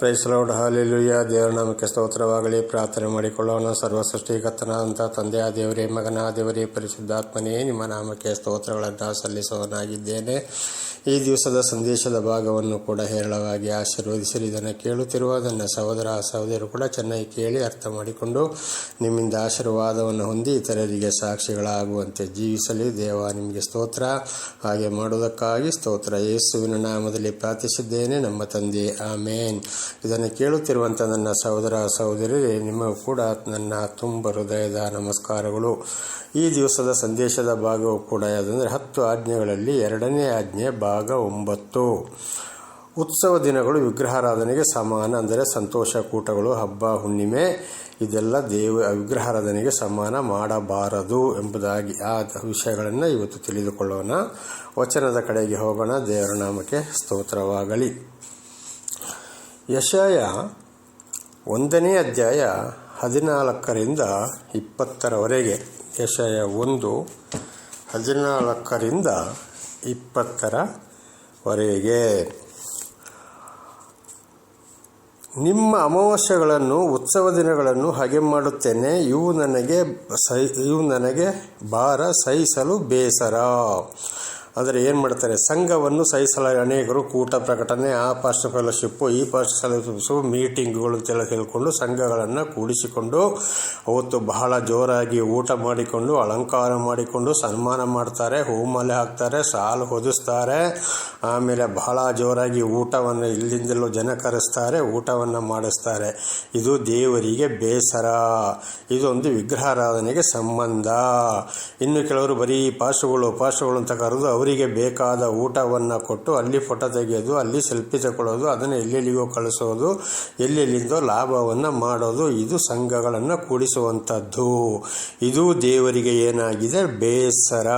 ಪ್ರೈಸ್ಲೌಡ್ hallelujah ದೇವರ ನಾಮಕ್ಕೆ ಸ್ತೋತ್ರವಾಗಲಿ. ಪ್ರಾರ್ಥನೆ ಮಾಡಿಕೊಳ್ಳೋಣ. ಸರ್ವ ಅಂತ ತಂದೆಯ ದೇವರೇ ಮಗನ ದೇವರೇ, ಪರಿಶುದ್ಧಾತ್ಮನೇ, ನಿಮ್ಮ ನಾಮಕ್ಕೆ ಸ್ತೋತ್ರಗಳನ್ನು ಸಲ್ಲಿಸೋನಾಗಿದ್ದೇನೆ ಈ ದಿವಸದ ಸಂದೇಶದ ಭಾಗವನ್ನು ಕೂಡ ಹೇರಳವಾಗಿ ಆಶೀರ್ವದಿಸಿರಿ. ಇದನ್ನು ಕೇಳುತ್ತಿರುವ ನನ್ನ ಸಹೋದರ ಸಹೋದರರು ಕೂಡ ಚೆನ್ನಾಗಿ ಕೇಳಿ ಅರ್ಥ ಮಾಡಿಕೊಂಡು ನಿಮ್ಮಿಂದ ಆಶೀರ್ವಾದವನ್ನು ಹೊಂದಿ ಇತರರಿಗೆ ಸಾಕ್ಷಿಗಳಾಗುವಂತೆ ಜೀವಿಸಲಿ. ದೇವ ನಿಮಗೆ ಸ್ತೋತ್ರ. ಹಾಗೆ ಮಾಡುವುದಕ್ಕಾಗಿ ಸ್ತೋತ್ರ. ಯೇಸುವಿನ ನಾಮದಲ್ಲಿ ಪ್ರಾರ್ಥಿಸಿದ್ದೇನೆ. ನಮ್ಮ ತಂದೆ, ಆಮೇನ್. ಇದನ್ನು ಕೇಳುತ್ತಿರುವಂಥ ನನ್ನ ಸಹೋದರ ಸಹೋದರಿ ನಿಮಗೂ ಕೂಡ ನನ್ನ ತುಂಬ ಹೃದಯದ ನಮಸ್ಕಾರಗಳು. ಈ ದಿವಸದ ಸಂದೇಶದ ಭಾಗವು ಕೂಡ ಯಾವುದಂದರೆ ಹತ್ತು ಆಜ್ಞೆಗಳಲ್ಲಿ ಎರಡನೇ ಆಜ್ಞೆ ಭಾಗ ಒಂಬತ್ತು. ಉತ್ಸವ ದಿನಗಳು, ವಿಗ್ರಹಾರಾಧನೆಗೆ ಸಮಾನ ಅಂದರೆ ಸಂತೋಷ, ಕೂಟಗಳು, ಹಬ್ಬ, ಹುಣ್ಣಿಮೆ, ಇದೆಲ್ಲ ದೇವ, ವಿಗ್ರಹಾರಾಧನೆಗೆ ಸಮಾನ ಮಾಡಬಾರದು ಎಂಬುದಾಗಿ ಆ ವಿಷಯಗಳನ್ನು ಇವತ್ತು ತಿಳಿದುಕೊಳ್ಳೋಣ. ವಚನದ ಕಡೆಗೆ ಹೋಗೋಣ. ದೇವರ ನಾಮಕ್ಕೆ ಸ್ತೋತ್ರವಾಗಲಿ. ಯಶಾಯ ಒಂದನೇ ಅಧ್ಯಾಯ ಹದಿನಾಲ್ಕರಿಂದ ಇಪ್ಪತ್ತರವರೆಗೆ. ಯಶಯ ಒಂದು, ಹದಿನಾಲ್ಕರಿಂದ ಇಪ್ಪತ್ತರವರೆಗೆ ನಿಮ್ಮ ಅಮಾವಾಸ್ಯೆಗಳನ್ನು, ಉತ್ಸವ ದಿನಗಳನ್ನು ಹಾಗೆ ಮಾಡುತ್ತೇನೆ. ಇವು ನನಗೆ ಸೈ ಇವು ನನಗೆ ಭಾರ ಸಹಿಸಲು ಬೇಸರ. ಆದರೆ ಏನು ಮಾಡ್ತಾರೆ, ಸಂಘವನ್ನು ಸಹಿಸಲ ಅನೇಕರು ಕೂಟ ಪ್ರಕಟಣೆ ಆ ಪಾಸ್ಟ್ ಫೆಲೋಶಿಪ್ಪು, ಈ ಪಾಸ್ಟ್ ಫೆಲೋಶಿಪ್ಸು ಮೀಟಿಂಗ್ಗಳು ಅಂತೆಲ್ಲ ಹೇಳ್ಕೊಂಡು ಸಂಘಗಳನ್ನು ಕೂಡಿಸಿಕೊಂಡು ಅವತ್ತು ಬಹಳ ಜೋರಾಗಿ ಊಟ ಮಾಡಿಕೊಂಡು, ಅಲಂಕಾರ ಮಾಡಿಕೊಂಡು, ಸನ್ಮಾನ ಮಾಡ್ತಾರೆ, ಹೂಮಾಲೆ ಹಾಕ್ತಾರೆ ಸಾಲು ಹೊದಿಸ್ತಾರೆ, ಆಮೇಲೆ ಬಹಳ ಜೋರಾಗಿ ಊಟವನ್ನು ಇಲ್ಲಿಂದಲೂ ಜನ ಕರೆಸ್ತಾರೆ ಊಟವನ್ನು ಮಾಡಿಸ್ತಾರೆ. ಇದು ದೇವರಿಗೆ ಬೇಸರ. ಇದೊಂದು ವಿಗ್ರಹಾರಾಧನೆಗೆ ಸಂಬಂಧ. ಇನ್ನು ಕೆಲವರು ಬರೀ ಪಾಶುಗಳು ಪಾಶುಗಳು ಅಂತ ಕರೆದು ಅವರಿಗೆ ಬೇಕಾದ ಊಟವನ್ನು ಕೊಟ್ಟು ಅಲ್ಲಿ ಫೋಟೋ ತೆಗೆಯೋದು ಅಲ್ಲಿ ಸೆಲ್ಫಿ ತಗೊಳ್ಳೋದು, ಅದನ್ನು ಎಲ್ಲೆಲ್ಲಿಗೋ ಕಳಿಸೋದು, ಎಲ್ಲೆಲ್ಲಿಂದೋ ಲಾಭವನ್ನು ಮಾಡೋದು, ಇದು ಸಂಘಗಳನ್ನು ಕೂಡಿಸುವಂಥದ್ದು. ಇದು ದೇವರಿಗೆ ಏನಾಗಿದೆ? ಬೇಸರ.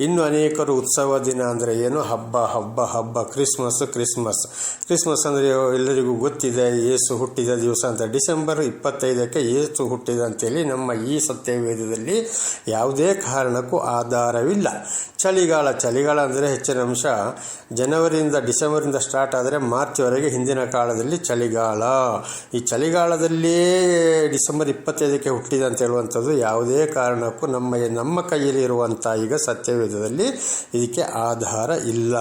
ಇನ್ನು ಅನೇಕರು ಉತ್ಸವ ದಿನ ಅಂದರೆ ಏನು? ಹಬ್ಬ ಹಬ್ಬ ಹಬ್ಬ, ಕ್ರಿಸ್ಮಸ್ ಕ್ರಿಸ್ಮಸ್. ಕ್ರಿಸ್ಮಸ್ ಅಂದರೆ ಎಲ್ಲರಿಗೂ ಗೊತ್ತಿದೆ, ಏಸು ಹುಟ್ಟಿದ ದಿವಸ ಅಂತ. ಡಿಸೆಂಬರ್ ಇಪ್ಪತ್ತೈದಕ್ಕೆ ಏಸು ಹುಟ್ಟಿದ ಅಂತೇಳಿ ನಮ್ಮ ಈ ಸತ್ಯವೇದದಲ್ಲಿ ಯಾವುದೇ ಕಾರಣಕ್ಕೂ ಆಧಾರವಿಲ್ಲ. ಚಳಿಗಾಲ ಚಳಿಗಾಲ ಅಂದರೆ ಹೆಚ್ಚಿನ ಅಂಶ ಜನವರಿಯಿಂದ ಡಿಸೆಂಬರಿಂದ ಸ್ಟಾರ್ಟ್ ಆದರೆ ಮಾರ್ಚ್ವರೆಗೆ ಹಿಂದಿನ ಕಾಲದಲ್ಲಿ ಚಳಿಗಾಲ. ಈ ಚಳಿಗಾಲದಲ್ಲಿಯೇ ಡಿಸೆಂಬರ್ ಇಪ್ಪತ್ತೈದಕ್ಕೆ ಹುಟ್ಟಿದೆ ಅಂತ ಹೇಳುವಂಥದ್ದು ಯಾವುದೇ ಕಾರಣಕ್ಕೂ ನಮ್ಮ ನಮ್ಮ ಕೈಯಲ್ಲಿ ಇರುವಂಥ ಈಗ ಸತ್ಯವೇದದಲ್ಲಿ ಇದಕ್ಕೆ ಆಧಾರ ಇಲ್ಲ.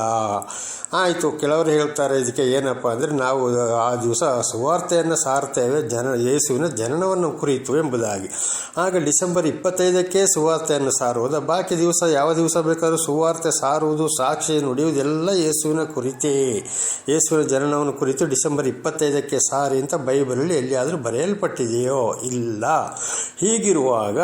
ಆಯಿತು, ಕೆಲವರು ಹೇಳ್ತಾರೆ ಇದಕ್ಕೆ ಏನಪ್ಪ ಅಂದರೆ ನಾವು ಆ ದಿವಸ ಸುವಾರ್ತೆಯನ್ನು ಸಾರ್ತೇವೆ, ಜನ, ಯೇಸುವಿನ ಜನನವನ್ನು ಕುರಿತು ಎಂಬುದಾಗಿ. ಆಗ ಡಿಸೆಂಬರ್ ಇಪ್ಪತ್ತೈದಕ್ಕೆ ಸುವಾರ್ತೆಯನ್ನು ಸಾರುವುದು ಬಾಕಿ ದಿವಸ ಯಾವ ದಿವಸ ಬೇಕಾದರೂ ಸುವಾರ್ತೆ ಸಾರುವುದು, ಸಾಕ್ಷಿ ನುಡಿಯುವುದೆಲ್ಲ ಯೇಸುವಿನ ಕುರಿತೇ. ಯೇಸುವಿನ ಜನನವನ್ನು ಕುರಿತು ಡಿಸೆಂಬರ್ ಇಪ್ಪತ್ತೈದಕ್ಕೆ ಸಾರಿ ಅಂತ ಬೈಬಲಲ್ಲಿ ಎಲ್ಲಿಯಾದರೂ ಬರೆಯಲ್ಪಟ್ಟಿದೆಯೋ ಇಲ್ಲ. ಹೀಗಿರುವಾಗ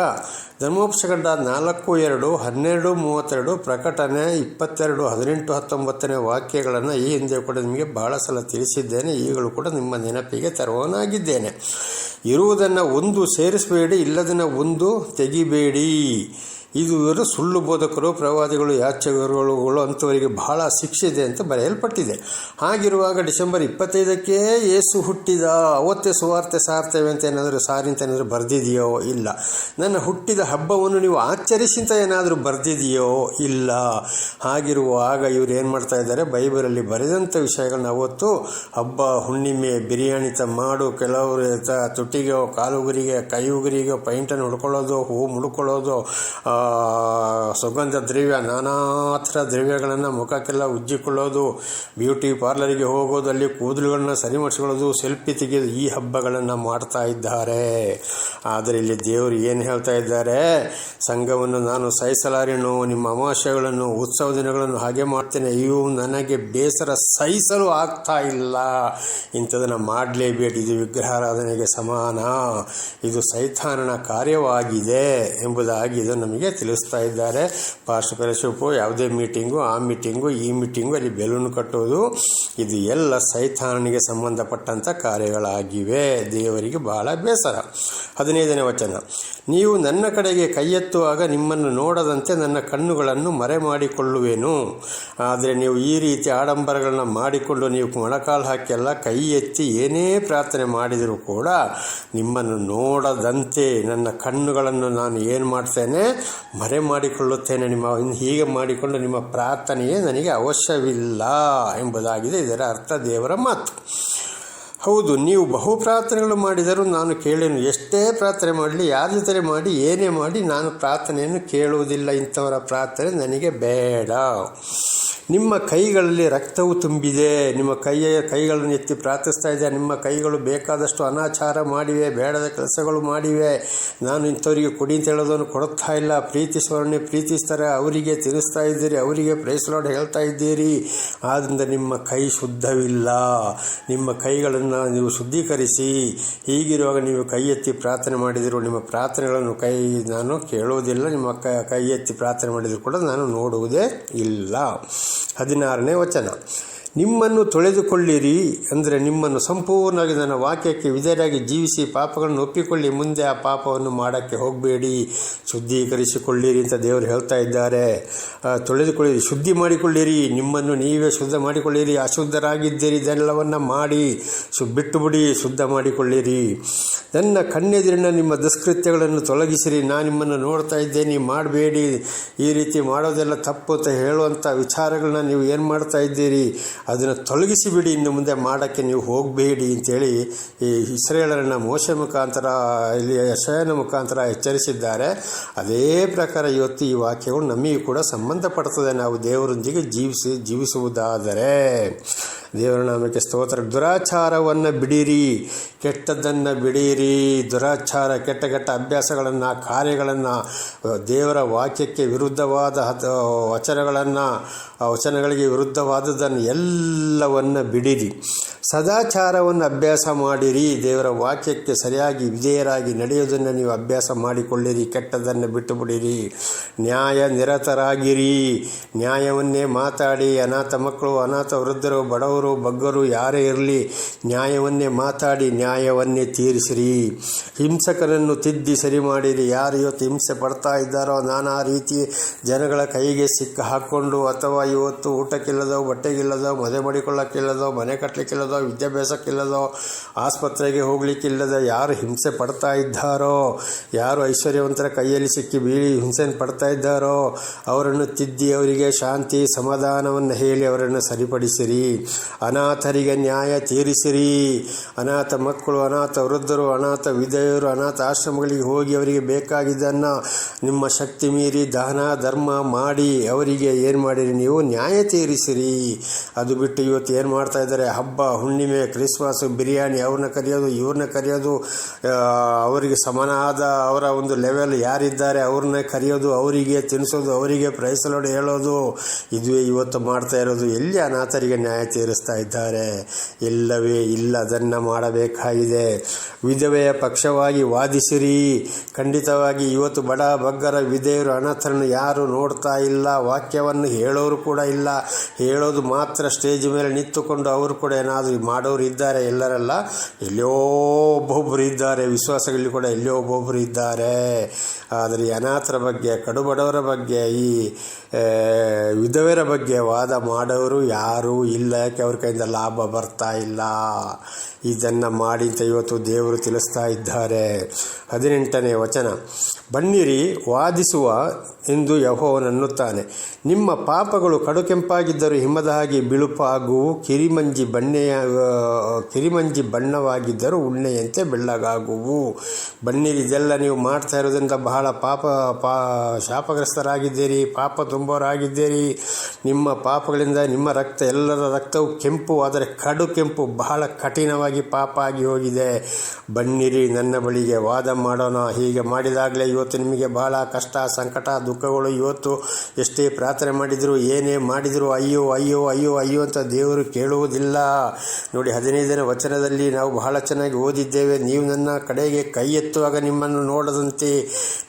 ಧರ್ಮೋಪಸಗಡ್ಡ ನಾಲ್ಕು, ಎರಡು, ಹನ್ನೆರಡು, ಮೂವತ್ತೆರಡು ಪ್ರಕಟಣೆ ಇಪ್ಪತ್ತೆರಡು, ಹದಿನೆಂಟು, ಹತ್ತೊಂಬತ್ತನೇ ವಾಕ್ಯಗಳನ್ನು ಈ ಹಿಂದೆ ಕೂಡ ನಿಮಗೆ ಬಹಳ ಸಲ ತಿಳಿಸಿದ್ದೇನೆ, ಈಗಲೂ ಕೂಡ ನಿಮ್ಮ ನೆನಪಿಗೆ ತರುವವನಾಗಿದ್ದೇನೆ. ಇರುವುದನ್ನು ಒಂದು ಸೇರಿಸಬೇಡಿ, ಇಲ್ಲದನ್ನು ಒಂದು ತೆಗಿಬೇಡಿ. ಇವರು ಸುಳ್ಳು ಬೋಧಕರು, ಪ್ರವಾದಿಗಳು, ಯಾಚಕರುಗಳು ಅಂಥವರಿಗೆ ಬಹಳ ಶಿಕ್ಷೆ ಇದೆ ಅಂತ ಬರೆಯಲ್ಪಟ್ಟಿದೆ. ಹಾಗಿರುವಾಗ ಡಿಸೆಂಬರ್ ಇಪ್ಪತ್ತೈದಕ್ಕೆ ಏಸು ಹುಟ್ಟಿದ, ಅವತ್ತೇ ಸುವಾರ್ತೆ ಸಾರ್ತೇವೆ ಅಂತ ಏನಾದರೂ ಸಾರಿ ಅಂತ ಏನಾದರೂ ಬರೆದಿದೆಯೋ ಇಲ್ಲ. ನನ್ನ ಹುಟ್ಟಿದ ಹಬ್ಬವನ್ನು ನೀವು ಆಚರಿಸಿ ಅಂತ ಏನಾದರೂ ಬರೆದಿದೆಯೋ ಇಲ್ಲ. ಹಾಗಿರುವಾಗ ಇವರು ಏನು ಮಾಡ್ತಾ ಇದ್ದಾರೆ? ಬೈಬಲಲ್ಲಿ ಬರೆದಂಥ ವಿಷಯಗಳನ್ನ ಅವತ್ತು ಹಬ್ಬ, ಹುಣ್ಣಿಮೆ, ಬಿರಿಯಾನಿ ತ ಮಾಡು, ಕೆಲವರು ತ ಕಾಲು ಕಾಲುಗುರಿಗೆ ಕೈ ಉಗುರಿಗೆ ಪೈಂಟನ್ನು ಹುಡ್ಕೊಳ್ಳೋದು ಹೂ ಮುಡ್ಕೊಳ್ಳೋದು uh, ಸುಗಂಧ ದ್ರವ್ಯ ನಾನಾ ಥರ ದ್ರವ್ಯಗಳನ್ನು ಮುಖಕ್ಕೆಲ್ಲ ಉಜ್ಜಿಕೊಳ್ಳೋದು, ಬ್ಯೂಟಿ ಪಾರ್ಲರಿಗೆ ಹೋಗೋದು, ಅಲ್ಲಿ ಕೂದಲುಗಳನ್ನ ಸರಿ ಮಾಡಿಸ್ಕೊಳ್ಳೋದು ಸೆಲ್ಫಿ ತೆಗೆಯೋದು ಈ ಹಬ್ಬಗಳನ್ನು ಮಾಡ್ತಾ ಇದ್ದಾರೆ. ಆದರೆ ಇಲ್ಲಿ ದೇವರು ಏನು ಹೇಳ್ತಾ ಇದ್ದಾರೆ? ಸಂಘವನ್ನು ನಾನು ಸಹಿಸಲಾರೆನು ನಿಮ್ಮ ಅಮಾಶಯಗಳನ್ನು ಉತ್ಸವ ದಿನಗಳನ್ನು ಹಾಗೆ ಮಾಡ್ತೇನೆ. ಇವು ನನಗೆ ಬೇಸರ ಸಹಿಸಲು ಆಗ್ತಾ ಇಲ್ಲ. ಇಂಥದನ್ನು ಮಾಡಲೇಬೇಡಿ. ಇದು ವಿಗ್ರಹಾರಾಧನೆಗೆ ಸಮಾನ. ಇದು ಸೈತಾನನ ಕಾರ್ಯವಾಗಿದೆ ಎಂಬುದಾಗಿ ಇದು ನಮಗೆ ತಿಳಿಸ್ತಾ ಇದ್ದಾರೆ. ಪಾಸ್ಟ್ ಯಾವುದೇ ಮೀಟಿಂಗು ಆ ಮೀಟಿಂಗು ಈ ಮೀಟಿಂಗು ಅಲ್ಲಿ ಬೆಲೂನ್ ಕಟ್ಟೋದು, ಇದು ಎಲ್ಲ ಸೈತಾನನಿಗೆ ಸಂಬಂಧಪಟ್ಟಂಥ ಕಾರ್ಯಗಳಾಗಿವೆ. ದೇವರಿಗೆ ಬಹಳ ಬೇಸರ. ಹದಿನೈದನೇ ವಚನ. ನೀವು ನನ್ನ ಕಡೆಗೆ ಕೈ ಎತ್ತುವಾಗ ನಿಮ್ಮನ್ನು ನೋಡದಂತೆ ನನ್ನ ಕಣ್ಣುಗಳನ್ನು ಮರೆ ಮಾಡಿಕೊಳ್ಳುವೆನು ಆದರೆ ನೀವು ಈ ರೀತಿ ಆಡಂಬರಗಳನ್ನು ಮಾಡಿಕೊಂಡು ನೀವು ಮೊಣಕಾಲು ಹಾಕಿಲ್ಲ ಕೈ ಎತ್ತಿ ಏನೇ ಪ್ರಾರ್ಥನೆ ಮಾಡಿದರೂ ಕೂಡ ನಿಮ್ಮನ್ನು ನೋಡದಂತೆ ನನ್ನ ಕಣ್ಣುಗಳನ್ನು ನಾನು ಏನು ಮಾಡ್ತೇನೆ? ಮರೆ ಮಾಡಿಕೊಳ್ಳುತ್ತೇನೆ ನಿಮ್ಮ ಹೀಗೆ ಮಾಡಿಕೊಂಡು ನಿಮ್ಮ ಪ್ರಾರ್ಥನೆಯೇ ನನಗೆ ಅವಶ್ಯವಿಲ್ಲ ಎಂಬುದಾಗಿದೆ ಇದರ ಅರ್ಥ ದೇವರ ಮಾತು. ಹೌದು, ನೀವು ಬಹು ಪ್ರಾರ್ಥನೆಗಳು ಮಾಡಿದರೂ ನಾನು ಕೇಳೇನು, ಎಷ್ಟೇ ಪ್ರಾರ್ಥನೆ ಮಾಡಲಿ, ಯಾರ ಜೊತೆ ಮಾಡಿ, ಏನೇ ಮಾಡಿ, ನಾನು ಪ್ರಾರ್ಥನೆಯನ್ನು ಕೇಳುವುದಿಲ್ಲ. ಇಂಥವರ ಪ್ರಾರ್ಥನೆ ನನಗೆ ಬೇಡ. ನಿಮ್ಮ ಕೈಗಳಲ್ಲಿ ರಕ್ತವು ತುಂಬಿದೆ, ನಿಮ್ಮ ಕೈಯ, ಕೈಗಳನ್ನು ಎತ್ತಿ ಪ್ರಾರ್ಥಿಸ್ತಾ ಇದೆ ನಿಮ್ಮ ಕೈಗಳು ಬೇಕಾದಷ್ಟು ಅನಾಚಾರ ಮಾಡಿವೆ, ಬೇಡದ ಕೆಲಸಗಳು ಮಾಡಿವೆ. ನಾನು ಇಂಥವರಿಗೆ ಕೊಡಿ ಅಂತ ಹೇಳೋದನ್ನು ಕೊಡುತ್ತಾ ಇಲ್ಲ. ಪ್ರೀತಿಸುವವರನ್ನೇ ಪ್ರೀತಿಸ್ತಾರೆ, ಅವರಿಗೆ ತಿನ್ನಿಸ್ತಾ ಇದ್ದೀರಿ, ಅವರಿಗೆ ಪ್ರೇಸಲಾಡ್ ಹೇಳ್ತಾ ಇದ್ದೀರಿ. ಆದ್ದರಿಂದ ನಿಮ್ಮ ಕೈ ಶುದ್ಧವಿಲ್ಲ. ನಿಮ್ಮ ಕೈಗಳನ್ನು ನೀವು ಶುದ್ಧೀಕರಿಸಿ, ಹೀಗಿರುವಾಗ ನೀವು ಕೈ ಎತ್ತಿ ಪ್ರಾರ್ಥನೆ ಮಾಡಿದರೂ ನಿಮ್ಮ ಪ್ರಾರ್ಥನೆಗಳನ್ನು ಕೈ, ನಾನು ಕೇಳುವುದಿಲ್ಲ, ನಿಮ್ಮ ಕೈ ಎತ್ತಿ ಪ್ರಾರ್ಥನೆ ಮಾಡಿದರೂ ಕೂಡ ನಾನು ನೋಡುವುದೇ ಇಲ್ಲ. ಹದಿನಾರನೇ ವಚನ. ನಿಮ್ಮನ್ನು ತೊಳೆದುಕೊಳ್ಳಿರಿ ಅಂದರೆ ನಿಮ್ಮನ್ನು ಸಂಪೂರ್ಣವಾಗಿ ನನ್ನ ವಾಕ್ಯಕ್ಕೆ ವಿಧೇಯರಾಗಿ ಜೀವಿಸಿ ಪಾಪಗಳನ್ನು ಒಪ್ಪಿಕೊಳ್ಳಿ, ಮುಂದೆ ಆ ಪಾಪವನ್ನು ಮಾಡೋಕ್ಕೆ ಹೋಗಬೇಡಿ. ಶುದ್ಧೀಕರಿಸಿಕೊಳ್ಳಿರಿ ಅಂತ ದೇವರು ಹೇಳ್ತಾ ಇದ್ದಾರೆ. ತೊಳೆದುಕೊಳ್ಳಿರಿ, ಶುದ್ಧಿ ಮಾಡಿಕೊಳ್ಳಿರಿ. ನಿಮ್ಮನ್ನು ನೀವೇ ಶುದ್ಧ ಮಾಡಿಕೊಳ್ಳಿರಿ. ಅಶುದ್ಧರಾಗಿದ್ದೀರಿ ಇದೆಲ್ಲವನ್ನು ಮಾಡಿ ಶು, ಬಿಟ್ಟುಬಿಡಿ, ಶುದ್ಧ ಮಾಡಿಕೊಳ್ಳಿರಿ. ನನ್ನ ಕಣ್ಣೆದಿರಿನ ನಿಮ್ಮ ದುಷ್ಕೃತ್ಯಗಳನ್ನು ತೊಲಗಿಸಿರಿ. ನಾನು ನಿಮ್ಮನ್ನು ನೋಡ್ತಾ ಇದ್ದೇನೆ, ಮಾಡಬೇಡಿ. ಈ ರೀತಿ ಮಾಡೋದೆಲ್ಲ ತಪ್ಪು ಅಂತ ಹೇಳುವಂಥ ವಿಚಾರಗಳನ್ನ ನೀವು ಏನು ಮಾಡ್ತಾ ಇದ್ದೀರಿ? ಅದನ್ನು ತೊಲಗಿಸಿಬಿಡಿ, ಇನ್ನು ಮುಂದೆ ಮಾಡೋಕ್ಕೆ ನೀವು ಹೋಗಬೇಡಿ ಅಂತೇಳಿ ಈ ಇಸ್ರೇಲರನ್ನು ಮೋಶ ಮುಖಾಂತರ, ಇಲ್ಲಿ ಯಶಯನ ಮುಖಾಂತರ ಎಚ್ಚರಿಸಿದ್ದಾರೆ. ಅದೇ ಪ್ರಕಾರ ಇವತ್ತು ಈ ವಾಕ್ಯಗಳು ನಮಗೆ ಕೂಡ ಸಂಬಂಧಪಡ್ತದೆ. ನಾವು ದೇವರೊಂದಿಗೆ ಜೀವಿಸಿ, ಜೀವಿಸುವುದಾದರೆ ದೇವರ ನಾಮಕ್ಕೆ ಸ್ತೋತ್ರ. ದುರಾಚಾರವನ್ನು ಬಿಡಿರಿ, ಕೆಟ್ಟದ್ದನ್ನು ಬಿಡಿರಿ. ದುರಾಚಾರ, ಕೆಟ್ಟ ಕೆಟ್ಟ ಅಭ್ಯಾಸಗಳನ್ನು, ಕಾರ್ಯಗಳನ್ನು, ದೇವರ ವಾಕ್ಯಕ್ಕೆ ವಿರುದ್ಧವಾದ ವಚನಗಳನ್ನು, ವಚನಗಳಿಗೆ ವಿರುದ್ಧವಾದದ್ದನ್ನು ಎಲ್ಲವನ್ನು ಬಿಡಿರಿ. ಸದಾಚಾರವನ್ನು ಅಭ್ಯಾಸ ಮಾಡಿರಿ. ದೇವರ ವಾಕ್ಯಕ್ಕೆ ಸರಿಯಾಗಿ ವಿಧೇಯರಾಗಿ ನಡೆಯೋದನ್ನು ನೀವು ಅಭ್ಯಾಸ ಮಾಡಿಕೊಳ್ಳಿರಿ. ಕೆಟ್ಟದ್ದನ್ನು ಬಿಟ್ಟು ಬಿಡಿರಿ ನ್ಯಾಯ ನಿರತರಾಗಿರಿ. ನ್ಯಾಯವನ್ನೇ ಮಾತಾಡಿ. ಅನಾಥ ಮಕ್ಕಳು, ಅನಾಥ ವೃದ್ಧರು, ಬಡವರು ಬಗ್ಗರು ಯಾರೇ ಇರಲಿ, ನ್ಯಾಯವನ್ನೇ ಮಾತಾಡಿ, ನ್ಯಾಯವನ್ನೇ ತೀರಿಸಿರಿ. ಹಿಂಸಕರನ್ನು ತಿದ್ದಿ ಸರಿ ಮಾಡಿರಿ. ಯಾರು ಇವತ್ತು ಹಿಂಸೆ ಪಡ್ತಾ ಇದ್ದಾರೋ, ನಾನಾ ರೀತಿ ಜನಗಳ ಕೈಗೆ ಸಿಕ್ಕ ಹಾಕ್ಕೊಂಡು, ಅಥವಾ ಇವತ್ತು ಊಟಕ್ಕಿಲ್ಲದೋ, ಬಟ್ಟೆಗಿಲ್ಲದೋ, ಮದುವೆ ಮಾಡಿಕೊಳ್ಳೋಕ್ಕಿಲ್ಲದೋ, ಮನೆ ಕಟ್ಟಲಿಕ್ಕಿಲ್ಲದೋ ವಿದ್ಯಾಭ್ಯಾಸಕ್ಕಿಲ್ಲದೋ, ಆಸ್ಪತ್ರೆಗೆ ಹೋಗ್ಲಿಕ್ಕಿಲ್ಲದ ಯಾರು ಹಿಂಸೆ ಪಡ್ತಾ ಇದ್ದಾರೋ, ಯಾರು ಐಶ್ವರ್ಯವಂತರ ಕೈಯಲ್ಲಿ ಸಿಕ್ಕಿ ಬೀಳಿ ಹಿಂಸೆಯನ್ನು ಪಡ್ತಾ ಇದ್ದಾರೋ, ಅವರನ್ನು ತಿದ್ದಿ ಅವರಿಗೆ ಶಾಂತಿ, ಸಮಾಧಾನವನ್ನು ಹೇಳಿ ಅವರನ್ನು ಸರಿಪಡಿಸಿರಿ. ಅನಾಥರಿಗೆ ನ್ಯಾಯ ತೀರಿಸಿರಿ. ಅನಾಥ ಮಕ್ಕಳು, ಅನಾಥ ವೃದ್ಧರು, ಅನಾಥ ವಿಧವೆಯರು, ಅನಾಥ ಆಶ್ರಮಗಳಿಗೆ ಹೋಗಿ ಅವರಿಗೆ ಬೇಕಾಗಿದ್ದನ್ನು ನಿಮ್ಮ ಶಕ್ತಿ ಮೀರಿ ದಾನ, ಧರ್ಮ ಮಾಡಿ ಅವರಿಗೆ ಏನು ಮಾಡಿರಿ? ನೀವು ನ್ಯಾಯ ತೀರಿಸಿರಿ. ಅದು ಬಿಟ್ಟು ಇವತ್ತು ಏನು ಮಾಡ್ತಾ ಇದ್ದಾರೆ? ಹಬ್ಬ, ಹುಣ್ಣಿಮೆ, ಕ್ರಿಸ್ಮಸ್, ಬಿರಿಯಾನಿ, ಅವ್ರನ್ನ ಕರೆಯೋದು, ಇವ್ರನ್ನ ಕರೆಯೋದು ಅವರಿಗೆ ಸಮನಾದ ಅವರ ಒಂದು ಲೆವೆಲ್ ಯಾರಿದ್ದಾರೆ, ಅವ್ರನ್ನ ಕರೆಯೋದು, ಅವರಿಗೆ ತಿನ್ನಿಸೋದು, ಅವರಿಗೆ ಪ್ರೈಸಲೋಡು ಹೇಳೋದು, ಇದುವೇ ಇವತ್ತು ಮಾಡ್ತಾ ಇರೋದು. ಎಲ್ಲಿ ಅನಾಥರಿಗೆ ನ್ಯಾಯ ಇದ್ದಾರೆ. ಇಲ್ಲವೇ ಇಲ್ಲ, ಅದನ್ನು ಮಾಡಬೇಕಾಗಿದೆ. ವಿಧವೆಯ ಪಕ್ಷವಾಗಿ ವಾದಿಸಿರಿ. ಖಂಡಿತವಾಗಿ ಇವತ್ತು ಬಡ ಬಗ್ಗರ ವಿಧೇಯರು ಅನಾಥರನ್ನು ಯಾರು ನೋಡ್ತಾ ಇಲ್ಲ. ವಾಕ್ಯವನ್ನು ಹೇಳೋರು ಕೂಡ ಇಲ್ಲ. ಹೇಳೋದು ಮಾತ್ರ ಸ್ಟೇಜ್ ಮೇಲೆ ನಿಂತುಕೊಂಡು ಅವರು ಕೂಡ ಏನಾದರೂ ಮಾಡೋರು ಇದ್ದಾರೆ ಎಲ್ಲರಲ್ಲ. ಎಲ್ಲೋ ಒಬ್ಬೊಬ್ಬರು ಇದ್ದಾರೆ. ವಿಶ್ವಾಸಗಳಲ್ಲಿ ಕೂಡ ಎಲ್ಲೋ ಒಬ್ಬೊಬ್ಬರು ಇದ್ದಾರೆ. ಆದರೆ ಅನಾಥರ ಬಗ್ಗೆ, ಕಡುಬಡವರ ಬಗ್ಗೆ ಈ ವಿಧವೆಯರ ಬಗ್ಗೆ ವಾದ ಮಾಡೋರು ಯಾರೂ ಇಲ್ಲ. ಯಾಕೆ ಅವ್ರ ಕೈಯಿಂದ ಲಾಭ ಬರ್ತಾ ಇಲ್ಲ? ಇದನ್ನು ಮಾಡಿ ಅಂತ ಇವತ್ತು ದೇವರು ತಿಳಿಸ್ತಾ ಇದ್ದಾರೆ. ಹದಿನೆಂಟನೇ ವಚನ. ಬನ್ನಿರಿ, ವಾದಿಸುವ ಎಂದು ಯಹೋವನನ್ನುತ್ತಾನೆ ನಿಮ್ಮ ಪಾಪಗಳು ಕಡುಕೆಂಪಾಗಿದ್ದರೂ ಹಿಮದ ಹಾಗೆ ಬಿಳುಪಾಗುವು. ಕಿರಿಮಂಜಿ ಬಣ್ಣೆಯ ಕಿರಿಮಂಜಿ ಬಣ್ಣವಾಗಿದ್ದರೂ ಉಣ್ಣೆಯಂತೆ ಬೆಳ್ಳಗಾಗುವು. ಬನ್ನಿರಿ, ಇದೆಲ್ಲ ನೀವು ಮಾಡ್ತಾ ಇರೋದ್ರಿಂದ ಬಹಳ ಪಾಪ, ಪಾ, ಶಾಪಗ್ರಸ್ತರಾಗಿದ್ದೀರಿ. ಪಾಪ ತುಂಬವರಾಗಿದ್ದೀರಿ ನಿಮ್ಮ ಪಾಪಗಳಿಂದ ನಿಮ್ಮ ರಕ್ತ, ಎಲ್ಲರ ರಕ್ತವು ಕೆಂಪು, ಆದರೆ ಕಡು ಕೆಂಪು, ಬಹಳ ಕಠಿಣವಾಗಿ ಪಾಪ ಆಗಿ ಹೋಗಿದೆ. ಬನ್ನಿರಿ, ನನ್ನ ಬಳಿಗೆ ವಾದ ಮಾಡೋಣ. ಹೀಗೆ ಮಾಡಿದಾಗಲೇ ಇವತ್ತು ನಿಮಗೆ ಬಹಳ ಕಷ್ಟ, ಸಂಕಟ, ದುಃಖಗಳು ಇವತ್ತು ಎಷ್ಟೇ ಪ್ರಾರ್ಥನೆ ಮಾಡಿದರೂ ಏನೇ ಮಾಡಿದರೂ ಅಯ್ಯೋ ಅಯ್ಯೋ ಅಯ್ಯೋ ಅಯ್ಯೋ ಅಂತ ದೇವರು ಕೇಳುವುದಿಲ್ಲ. ನೋಡಿ, ಹದಿನೈದನೇ ವಚನದಲ್ಲಿ ನಾವು ಬಹಳ ಚೆನ್ನಾಗಿ ಓದಿದ್ದೇವೆ. ನೀವು ನನ್ನ ಕಡೆಗೆ ಕೈ ಎತ್ತುವಾಗ ನಿಮ್ಮನ್ನು ನೋಡದಂತೆ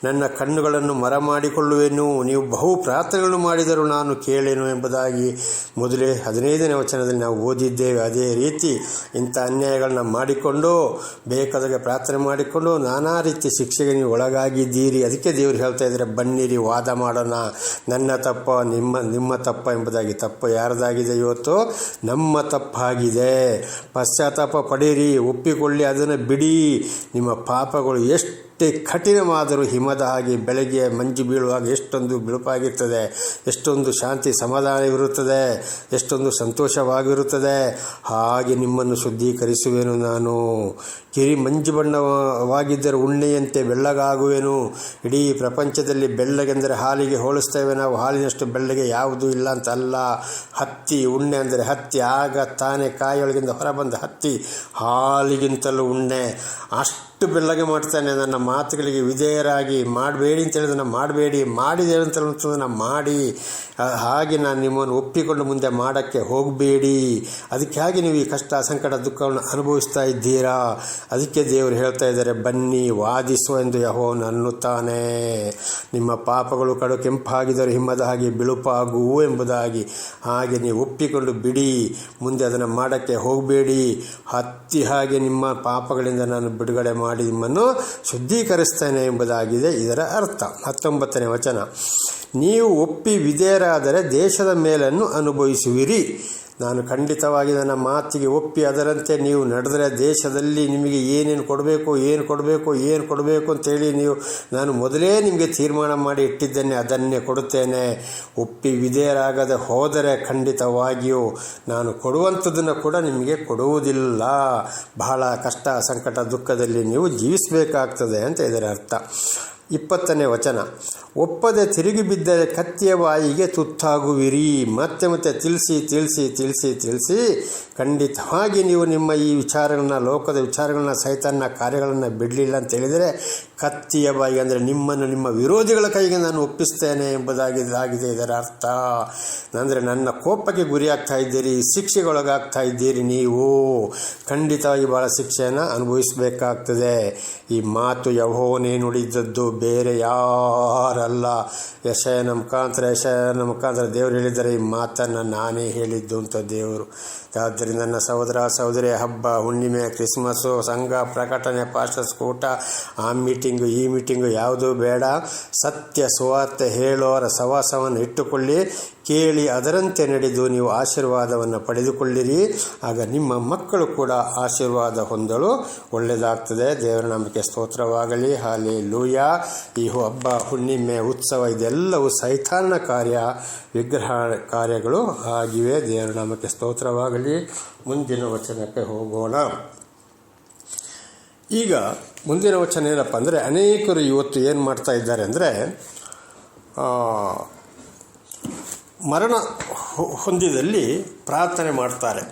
ನನ್ನ ಕಣ್ಣುಗಳನ್ನು ಮರ ಮಾಡಿಕೊಳ್ಳುವೆನು ನೀವು ಬಹು ಪ್ರಾರ್ಥನೆಗಳು ಮಾಡಿದರೂ ನಾನು ಕೇಳೇನು ಎಂಬುದಾಗಿ ಮೊದಲೇ ಹದಿನೈದನೇ ವಚನದಲ್ಲಿ ನಾವು ಓದಿದ್ದೇವೆ. ಅದೇ ರೀತಿ ಇಂಥ ಅನ್ಯಾಯಗಳನ್ನ ಮಾಡಿಕೊಂಡು, ಬೇಕಾದಾಗ ಪ್ರಾರ್ಥನೆ ಮಾಡಿಕೊಂಡು, ನಾನಾ ರೀತಿ ಶಿಕ್ಷೆಗೆ ನೀವು ಒಳಗಾಗಿದ್ದೀರಿ. ಅದಕ್ಕೆ ದೇವರು ಹೇಳ್ತಾ ಇದ್ದಾರೆ, ಬನ್ನಿರಿ, ವಾದ ಮಾಡೋಣ. ನನ್ನ ತಪ್ಪ ನಿಮ್ಮ ನಿಮ್ಮ ತಪ್ಪ ಎಂಬುದಾಗಿ. ತಪ್ಪು ಯಾರದಾಗಿದೆ ಇವತ್ತು? ನಮ್ಮ ತಪ್ಪಾಗಿದೆ. ಪಶ್ಚಾತ್ತಾಪ ಪಡೀರಿ, ಒಪ್ಪಿಕೊಳ್ಳಿ, ಅದನ್ನು ಬಿಡಿ. ನಿಮ್ಮ ಪಾಪಗಳು ಎಷ್ಟೇ ಕಠಿಣವಾದರೂ ಹಿಮದ ಹಾಗೆ ಬೆಳಗ್ಗೆ ಮಂಜು ಬೀಳುವಾಗ ಎಷ್ಟೊಂದು ಬಿಳುಪಾಗಿರ್ತದೆ, ಎಷ್ಟೊಂದು ಶಾಂತಿ ಸಮಾಧಾನವಿರುತ್ತದೆ, ಎಷ್ಟೊಂದು ಸಂತೋಷವಾಗಿರುತ್ತದೆ. ಹಾಗೆ ನಿಮ್ಮನ್ನು ಶುದ್ಧೀಕರಿಸುವೆನು ನಾನು. ಕಿರಿ ಮಂಜು ಬಣ್ಣವಾಗಿದ್ದರೆ ಉಣ್ಣೆಯಂತೆ ಬೆಳ್ಳಗಾಗುವೆನು. ಇಡೀ ಪ್ರಪಂಚದಲ್ಲಿ ಬೆಳ್ಳಗೆಂದರೆ ಹಾಲಿಗೆ ಹೋಲಿಸ್ತೇವೆ ನಾವು. ಹಾಲಿನಷ್ಟು ಬೆಳ್ಳಗೆ ಯಾವುದೂ ಇಲ್ಲ ಅಂತ ಅಲ್ಲ ಹತ್ತಿ ಉಣ್ಣೆ ಅಂದರೆ ಹತ್ತಿ. ಆಗ ತಾನೇ ಕಾಯಿಯೊಳಗಿಂದ ಹೊರಬಂದ ಹತ್ತಿ ಹಾಲಿಗಿಂತಲೂ ಉಣ್ಣೆ. ಅಷ್ಟು ಬೆಳ್ಳಗೆ ಮಾಡ್ತಾನೆ ನನ್ನ ಮಾತುಗಳಿಗೆ ವಿಧೇಯರಾಗಿ ಮಾಡಬೇಡಿ ಅಂತ ಹೇಳಿದನ್ನು ಮಾಡಬೇಡಿ, ಮಾಡಿದೆ ಅಂತ ನಾನು ಮಾಡಿ. ಹಾಗೆ ನಾನು ನಿಮ್ಮನ್ನು ಒಪ್ಪಿಕೊಂಡು ಮುಂದೆ ಮಾಡೋಕ್ಕೆ ಹೋಗಬೇಡಿ. ಅದಕ್ಕೆ ಹಾಗೆ ನೀವು ಈ ಕಷ್ಟ, ಸಂಕಟ, ದುಃಖವನ್ನು ಅನುಭವಿಸ್ತಾ ಇದ್ದೀರಾ? ಅದಕ್ಕೆ ದೇವರು ಹೇಳ್ತಾ ಇದ್ದಾರೆ, ಬನ್ನಿ ವಾದಿಸು ಎಂದು ಯಹೋವನು ಅನ್ನುತ್ತಾನೆ. ನಿಮ್ಮ ಪಾಪಗಳು ಕಡು ಕೆಂಪಾಗಿದ್ದರೆ ಹಿಮ್ಮದ ಹಾಗೆ ಬಿಳುಪಾಗುವು ಎಂಬುದಾಗಿ ಹಾಗೆ ನೀವು ಒಪ್ಪಿಕೊಂಡು ಬಿಡಿ. ಮುಂದೆ ಅದನ್ನು ಮಾಡೋಕ್ಕೆ ಹೋಗಬೇಡಿ. ಹತ್ತಿ ಹಾಗೆ ನಿಮ್ಮ ಪಾಪಗಳಿಂದ ನಾನು ಬಿಡುಗಡೆ ಮಾಡಿ ನಿಮ್ಮನ್ನು ಶುದ್ಧೀಕರಿಸ್ತೇನೆ ಎಂಬುದಾಗಿದೆ ಇದರ ಅರ್ಥ. ಹತ್ತೊಂಬತ್ತನೇ ವಚನ. ನೀವು ಒಪ್ಪಿ ವಿಧೇಯರಾದರೆ ದೇಶದ ಮೇಲನ್ನು ಅನುಭವಿಸುವಿರಿ. ನಾನು ಖಂಡಿತವಾಗಿ ನನ್ನ ಮಾತಿಗೆ ಒಪ್ಪಿ ಅದರಂತೆ ನೀವು ನಡೆದರೆ ದೇಶದಲ್ಲಿ ನಿಮಗೆ ಏನೇನು ಕೊಡಬೇಕು, ಏನು ಕೊಡಬೇಕು ಏನು ಕೊಡಬೇಕು ಅಂತೇಳಿ ನೀವು ನಾನು ಮೊದಲೇ ನಿಮಗೆ ತೀರ್ಮಾನ ಮಾಡಿ ಇಟ್ಟಿದ್ದೇನೆ, ಅದನ್ನೇ ಕೊಡುತ್ತೇನೆ. ಒಪ್ಪಿ ವಿಧೇಯರಾಗದೆ ಹೋದರೆ ಖಂಡಿತವಾಗಿಯೂ ನಾನು ಕೊಡುವಂಥದ್ದನ್ನು ಕೂಡ ನಿಮಗೆ ಕೊಡುವುದಿಲ್ಲ. ಬಹಳ ಕಷ್ಟ, ಸಂಕಟ, ದುಃಖದಲ್ಲಿ ನೀವು ಜೀವಿಸಬೇಕಾಗ್ತದೆ ಅಂತ ಇದರ ಅರ್ಥ ಇಪ್ಪತ್ತನೇ ವಚನ. ಒಪ್ಪದೆ ತಿರುಗಿ ಬಿದ್ದರೆ ಕತ್ತಿಯ ಬಾಯಿಗೆ ತುತ್ತಾಗುವಿರಿ. ಮತ್ತೆ ಮತ್ತೆ ತಿಳಿಸಿ ತಿಳಿಸಿ ತಿಳಿಸಿ ತಿಳಿಸಿ. ಖಂಡಿತವಾಗಿ ನೀವು ನಿಮ್ಮ ಈ ವಿಚಾರಗಳನ್ನ, ಲೋಕದ ವಿಚಾರಗಳನ್ನ, ಸೈತನ್ನ ಕಾರ್ಯಗಳನ್ನು ಬಿಡಲಿಲ್ಲ ಅಂತ ಹೇಳಿದರೆ ಕತ್ತಿಯ ಬಾಯಿಗೆ ಅಂದರೆ ನಿಮ್ಮನ್ನು ನಿಮ್ಮ ವಿರೋಧಿಗಳ ಕೈಗೆ ನಾನು ಒಪ್ಪಿಸ್ತೇನೆ ಎಂಬುದಾಗಿದ್ದಾಗಿದೆ ಇದರ ಅರ್ಥ. ಅಂದರೆ ನನ್ನ ಕೋಪಕ್ಕೆ ಗುರಿಯಾಗ್ತಾ ಇದ್ದೀರಿ, ಶಿಕ್ಷೆಗೊಳಗಾಗ್ತಾ ಇದ್ದೀರಿ ನೀವು. ಖಂಡಿತವಾಗಿ ಭಾಳ ಶಿಕ್ಷೆಯನ್ನು ಅನುಭವಿಸಬೇಕಾಗ್ತದೆ. ಈ ಮಾತು ಯಹೋನೇ ನುಡಿದದ್ದು ಬೇರೆ ಯಾರಲ್ಲ. ಯಶಯನ ಮುಖಾಂತರ ಯಶಯನ ಮುಖಾಂತರ ದೇವರು ಹೇಳಿದ್ದಾರೆ ಈ ಮಾತನ್ನು ನಾನೇ ಹೇಳಿದ್ದು ಅಂತ ದೇವರು. ಆದ್ದರಿಂದ ನನ್ನ ಸಹೋದರ ಸಹೋದರಿ ಹಬ್ಬ, ಹುಣ್ಣಿಮೆ ಕ್ರಿಸ್ಮಸ್ಸು ಸಂಘ, ಪ್ರಕಟಣೆ, ಪಾಸ್ಟರ್ಸ್ ಕೂಟ, ಆ ಮೀಟಿಂಗು, ಈ ಮೀಟಿಂಗು ಯಾವುದೂ ಬೇಡ. ಸತ್ಯ ಸುವಾರ್ತೆ ಹೇಳೋರ ಸವಾಸವನ್ನು ಇಟ್ಟುಕೊಳ್ಳಿ. ಕೇಳಿ ಅದರಂತೆ ನಡೆದು ನೀವು ಆಶೀರ್ವಾದವನ್ನು ಪಡೆದುಕೊಳ್ಳಿರಿ. ಆಗ ನಿಮ್ಮ ಮಕ್ಕಳು ಕೂಡ ಆಶೀರ್ವಾದ ಹೊಂದಲು ಒಳ್ಳೆಯದಾಗ್ತದೆ. ದೇವರ ನಾಮಕ್ಕೆ ಸ್ತೋತ್ರವಾಗಲಿ. ಹಾಲಿ ಲೂಯ ಈ ಹಬ್ಬ, ಹುಣ್ಣಿಮೆ, ಉತ್ಸವ, ಇದೆಲ್ಲವೂ ಸೈತಾನ ಕಾರ್ಯ, ವಿಗ್ರಹ ಕಾರ್ಯಗಳು ಆಗಿವೆ. ದೇವರ ನಾಮಕ್ಕೆ ಸ್ತೋತ್ರವಾಗಲಿ. ಮುಂದಿನ ವಚನಕ್ಕೆ ಹೋಗೋಣ. ಈಗ ಮುಂದಿನ ವಚನ ಏನಪ್ಪ ಅಂದರೆ, ಅನೇಕರು ಇವತ್ತು ಏನು ಮಾಡ್ತಾ ಇದ್ದಾರೆ ಅಂದರೆ ಮರಣ ಹೊಂದಿದಲ್ಲಿ ಪ್ರಾರ್ಥನೆ ಮಾಡ್ತಾರೆ.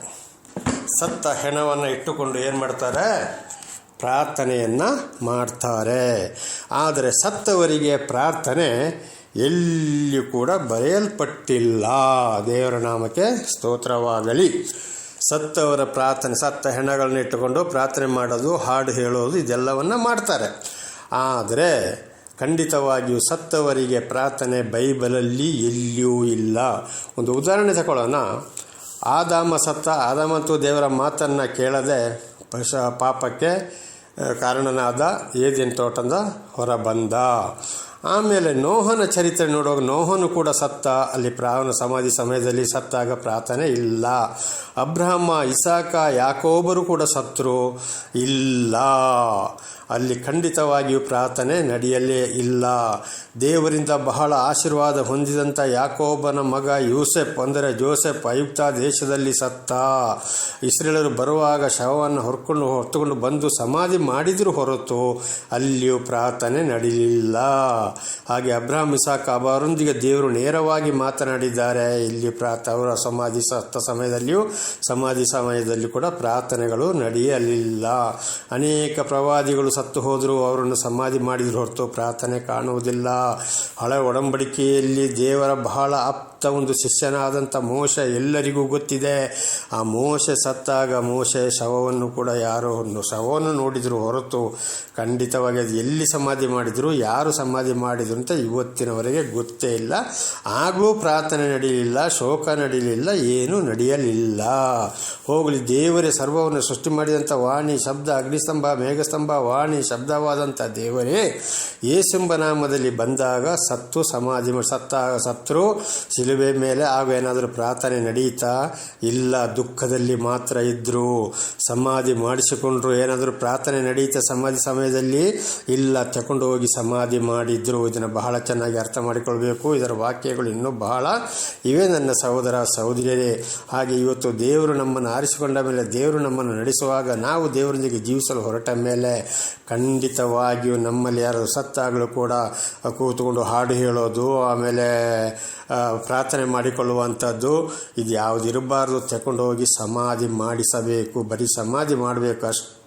ಸತ್ತ ಹೆಣವನ್ನು ಇಟ್ಟುಕೊಂಡು ಏನು ಮಾಡ್ತಾರೆ? ಪ್ರಾರ್ಥನೆಯನ್ನು ಮಾಡ್ತಾರೆ. ಆದರೆ ಸತ್ತವರಿಗೆ ಪ್ರಾರ್ಥನೆ ಎಲ್ಲಿಯೂ ಕೂಡ ಬರೆಯಲ್ಪಟ್ಟಿಲ್ಲ. ದೇವರ ನಾಮಕ್ಕೆ ಸ್ತೋತ್ರವಾಗಲಿ. ಸತ್ತವರ ಪ್ರಾರ್ಥನೆ, ಸತ್ತ ಹೆಣಗಳನ್ನ ಇಟ್ಟುಕೊಂಡು ಪ್ರಾರ್ಥನೆ ಮಾಡೋದು, ಹಾಡು ಹೇಳೋದು, ಇದೆಲ್ಲವನ್ನು ಮಾಡ್ತಾರೆ. ಆದರೆ ಖಂಡಿತವಾಗಿಯೂ ಸತ್ತವರಿಗೆ ಪ್ರಾರ್ಥನೆ ಬೈಬಲಲ್ಲಿ ಎಲ್ಲಿಯೂ ಇಲ್ಲ. ಒಂದು ಉದಾಹರಣೆ ತಗೊಳ್ಳೋಣ. ಆದಾಮ ಸತ್ತ, ಆದಾಮಂತೂ ದೇವರ ಮಾತನ್ನು ಕೇಳದೆ ಪಶ, ಪಾಪಕ್ಕೆ ಕಾರಣನಾದ ಏದಿನ ತೋಟದ ಹೊರ ಬಂದ ಆಮೇಲೆ ನೋಹನ ಚರಿತ್ರೆ ನೋಡುವಾಗ ನೋಹನು ಕೂಡ ಸತ್ತ. ಅಲ್ಲಿ ಪ್ರಾವನ ಸಮಾಧಿ ಸಮಯದಲ್ಲಿ ಸತ್ತಾಗ ಪ್ರಾರ್ಥನೆ ಇಲ್ಲ. ಅಬ್ರಹಮ್ಮ ಇಸಾಕ, ಯಾಕೋಬರು ಕೂಡ ಸತ್ರು. ಇಲ್ಲ. ಅಲ್ಲಿ ಖಂಡಿತವಾಗಿಯೂ ಪ್ರಾರ್ಥನೆ ನಡೆಯಲೇ ಇಲ್ಲ. ದೇವರಿಂದ ಬಹಳ ಆಶೀರ್ವಾದ ಹೊಂದಿದಂಥ ಯಾಕೋಬನ ಮಗ ಯೂಸೆಫ್, ಅಂದರೆ ಜೋಸೆಫ್ ಐಗುಪ್ತ ದೇಶದಲ್ಲಿ ಸತ್ತ. ಇಸ್ರೇಲರು ಬರುವಾಗ ಶವವನ್ನು ಹೊರ್ಕೊಂಡು ಹೊತ್ತುಕೊಂಡು ಬಂದು ಸಮಾಧಿ ಮಾಡಿದರೂ ಹೊರತು ಅಲ್ಲಿಯೂ ಪ್ರಾರ್ಥನೆ ನಡೆಯಲಿಲ್ಲ. ಹಾಗೆ ಅಬ್ರಾಹಂ, ಇಸಾಕ್ ಅವರೊಂದಿಗೆ ದೇವರು ನೇರವಾಗಿ ಮಾತನಾಡಿದ್ದಾರೆ. ಇಲ್ಲಿ ಪ್ರಾರ್ಥ ಅವರ ಸಮಾಧಿ ಸತ್ತ ಸಮಯದಲ್ಲಿಯೂ, ಸಮಾಧಿ ಸಮಯದಲ್ಲಿ ಕೂಡ ಪ್ರಾರ್ಥನೆಗಳು ನಡೆಯಲಿಲ್ಲ. ಅನೇಕ ಪ್ರವಾದಿಗಳು ಸತ್ತು ಹೋದರೂ ಅವರನ್ನು ಸಮಾಧಿ ಮಾಡಿದ್ರು ಹೊರತು ಪ್ರಾರ್ಥನೆ ಕಾಣುವುದಿಲ್ಲ. ಹಳೆ ಒಡಂಬಡಿಕೆಯಲ್ಲಿ ದೇವರ ಬಹಳ ಆಪ್ತ ಒಂದು ಶಿಷ್ಯನಾದಂಥ ಮೋಶ ಎಲ್ಲರಿಗೂ ಗೊತ್ತಿದೆ. ಆ ಮೋಶ ಸತ್ತಾಗ ಮೋಶೆ ಶವವನ್ನು ಕೂಡ ಯಾರೋ ಒಂದು ಶವವನ್ನು ನೋಡಿದರು ಹೊರತು ಖಂಡಿತವಾಗಿ ಅದು ಎಲ್ಲಿ ಸಮಾಧಿ ಮಾಡಿದರು, ಯಾರು ಸಮಾಧಿ ಮಾಡಿದರು ಅಂತ ಇವತ್ತಿನವರೆಗೆ ಗೊತ್ತೇ ಇಲ್ಲ. ಆಗಲೂ ಪ್ರಾರ್ಥನೆ ನಡೆಯಲಿಲ್ಲ, ಶೋಕ ನಡೆಯಲಿಲ್ಲ, ಏನೂ ನಡೆಯಲಿಲ್ಲ. ಹೋಗಲಿ, ದೇವರೇ ಸರ್ವವನ್ನು ಸೃಷ್ಟಿ ಮಾಡಿದಂಥ ವಾಣಿ, ಶಬ್ದ, ಅಗ್ನಿಸ್ತಂಭ, ಮೇಘಸ್ತಂಭ, ವಾಣಿ ಶಬ್ದವಾದಂಥ ದೇವರೇ ಏಸೆಂಬ ನಾಮದಲ್ಲಿ ಬಂದಾಗ ಸತ್ತು ಸಮಾಧಿ ಸತ್ತಾಗ ಸತ್ರು, ಶಿಲುಬೆ ಶಿಲುಬೆ ಮೇಲೆ ಹಾಗೂ ಏನಾದರೂ ಪ್ರಾರ್ಥನೆ ನಡೀತಾ ಇಲ್ಲ, ದುಃಖದಲ್ಲಿ ಮಾತ್ರ ಇದ್ದರು ಸಮಾಧಿ ಮಾಡಿಸಿಕೊಂಡ್ರು, ಏನಾದರೂ ಪ್ರಾರ್ಥನೆ ನಡೀತಾ ಸಮಾಧಿ ಸಮಯದಲ್ಲಿ ಇಲ್ಲ ತಗೊಂಡು ಹೋಗಿ ಸಮಾಧಿ ಮಾಡಿದ್ರು, ಇದನ್ನು ಬಹಳ ಚೆನ್ನಾಗಿ ಅರ್ಥ ಮಾಡಿಕೊಳ್ಬೇಕು, ಇದರ ವಾಕ್ಯಗಳು ಇನ್ನೂ ಬಹಳ ಇವೆ ನನ್ನ ಸಹೋದರ, ಸಹೋದರಿಯರೇ. ಹಾಗೆ ಇವತ್ತು ದೇವರು ನಮ್ಮನ್ನು ಆರಿಸಿಕೊಂಡ ಮೇಲೆ, ದೇವರು ನಮ್ಮನ್ನು ನಡೆಸುವಾಗ ನಾವು ದೇವರೊಂದಿಗೆ ಜೀವಿಸಲು ಹೊರಟ ಮೇಲೆ ಖಂಡಿತವಾಗಿಯೂ ನಮ್ಮಲ್ಲಿ ಯಾರು ಸತ್ತಾಗಲೂ ಕೂಡ ಕೂತ್ಕೊಂಡು ಹಾಡು ಹೇಳೋದು, ಆಮೇಲೆ ಪ್ರಾರ್ಥನೆ ಮಾಡಿಕೊಳ್ಳುವಂಥದ್ದು ಇದು ಯಾವುದಿರಬಾರ್ದು ತಗೊಂಡು ಹೋಗಿ ಸಮಾಧಿ ಮಾಡಿಸಬೇಕು ಬರೀ ಸಮಾಧಿ ಮಾಡಬೇಕು ಅಷ್ಟೇ.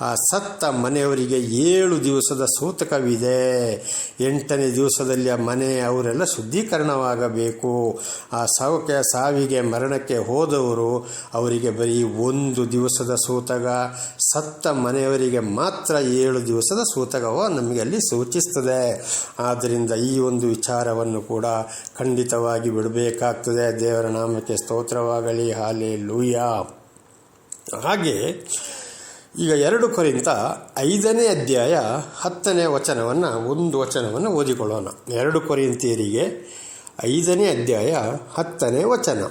ಆ ಸತ್ತ ಮನೆಯವರಿಗೆ ಏಳು ದಿವಸದ ಸೂತಕವಿದೆ. ಎಂಟನೇ ದಿವಸದಲ್ಲಿ ಆ ಮನೆ ಅವರೆಲ್ಲ ಶುದ್ಧೀಕರಣವಾಗಬೇಕು. ಆ ಸಾವಕ್ಕೆ ಸಾವಿಗೆ ಮರಣಕ್ಕೆ ಹೋದವರು ಅವರಿಗೆ ಬರೀ ಒಂದು ದಿವಸದ ಸೂತಕ. ಸತ್ತ ಮನೆಯವರಿಗೆ ಮಾತ್ರ ಏಳು ದಿವಸದ ಸೂತಕವೋ ನಮಗೆ ಅಲ್ಲಿ ಸೂಚಿಸ್ತದೆ. ಆದ್ದರಿಂದ ಈ ಒಂದು ವಿಚಾರವನ್ನು ಕೂಡ ಖಂಡಿತವಾಗಿ ಬಿಡಬೇಕಾಗ್ತದೆ. ದೇವರ ನಾಮಕ್ಕೆ ಸ್ತೋತ್ರವಾಗಲಿ. ಹಾಲೆ ಲೂಯ ಹಾಗೆ ಈಗ ಎರಡು ಕೊರಿಂತ ಐದನೇ ಅಧ್ಯಾಯ ಹತ್ತನೇ ವಚನವನ್ನು, ಒಂದು ವಚನವನ್ನು ಓದಿಕೊಳ್ಳೋಣ. ಎರಡು ಕೊರಿಂತಿಯರಿಗೆ ಐದನೇ ಅಧ್ಯಾಯ ಹತ್ತನೇ ವಚನ.